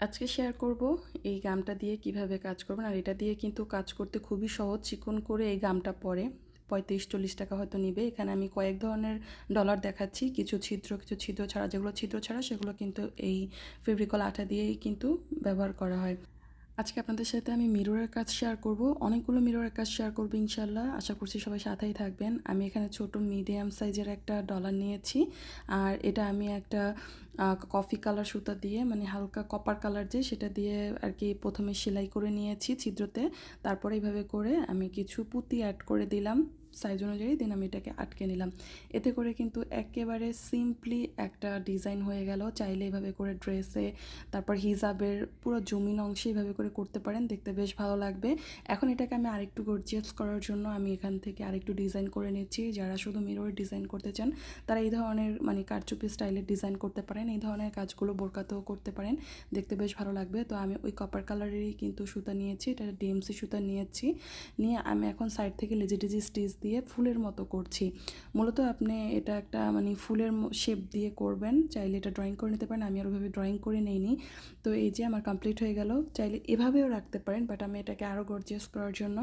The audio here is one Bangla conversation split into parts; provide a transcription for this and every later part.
আজকে শেয়ার করব এই গামটা দিয়ে কীভাবে কাজ করবেন। আর এটা দিয়ে কিন্তু কাজ করতে খুবই সহজ। চিকন করে এই গামটা পরে পঁয়ত্রিশ, চল্লিশ টাকা হয়তো নিবে। এখানে আমি কয়েক ধরনের ডলার দেখাচ্ছি। কিছু ছিদ্র কিছু ছিদ্র ছাড়া, যেগুলো ছিদ্র ছাড়া, সেগুলো কিন্তু এই ফেব্রিকল আটা দিয়েই কিন্তু ব্যবহার করা হয়। আজকে আপনাদের সাথে আমি মিররের কাজ শেয়ার করব। অনেকগুলো মিররের কাজ শেয়ার করব ইনশাল্লাহ আশা করছি সবাই সাথেই থাকবেন। আমি এখানে ছোট মিডিয়াম সাইজের একটা ডলার নিয়েছি। আর এটা আমি একটা কফি কালার সুতা দিয়ে মানে হালকা কপার কালার যে, সেটা দিয়ে আর কি প্রথমে সেলাই করে নিয়েছি ছিদ্রতে। তারপরে এইভাবে করে আমি কিছু পুঁতি অ্যাড করে দিলাম। সাইজ অনুযায়ী দেন আমি এটাকে আটকে নিলাম। এতে করে কিন্তু একেবারে সিম্পলি একটা ডিজাইন হয়ে গেল। চাইলে এভাবে করে ড্রেসে তারপর হিজাবের পুরো জমিন অংশে এভাবে করে করতে পারেন। দেখতে বেশ ভালো লাগবে। এখন এটাকে আমি আরেকটু গর্জিয়াস করার জন্য আমি এখান থেকে আরেকটু ডিজাইন করে নিচ্ছি। যারা শুধু মিরর ডিজাইন করতে চান, তারা এই ধরনের মানে কারচুপি স্টাইলের ডিজাইন করতে পারেন। এই ধরনের কাজগুলো বোরকাতেও করতে পারেন। দেখতে বেশ ভালো লাগবে। তো আমি ওই কপার কালারেরই কিন্তু সুতা নিয়েছি। এটা ডিএমসি সুতা নিয়েছি। নিয়ে আমি এখন সাইড থেকে লেজি টেজি স্টিচ দিয়ে ফুলের মতো করছি। মূলত আপনি এটা একটা মানে ফুলের শেপ দিয়ে করবেন, চাইলে এটা ড্রয়িং করে নিতে পারেন, আমি আর ওইভাবে ড্রয়িং করে নিইনি। তো এই যে আমার কমপ্লিট হয়ে গেল, চাইলে এভাবেও রাখতে পারেন বাট আমি এটাকে আরও গর্জিয়াস করার জন্য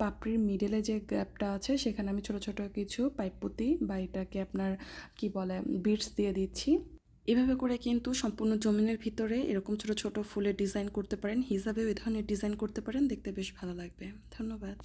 পাপড়ির মিডলে যে গ্যাপটা আছে, সেখানে আমি ছোট ছোট কিছু পাইপ পুঁতি বা এটাকে আপনার, কি বলে বিটস দিয়ে দিচ্ছি। এভাবে করে কিন্তু সম্পূর্ণ জমিনের ভিতরে এরকম ছোট ছোট ফুলের ডিজাইন করতে পারেন, হিসাবেও এ ধরনের ডিজাইন করতে পারেন, দেখতে বেশ ভালো লাগবে। ধন্যবাদ।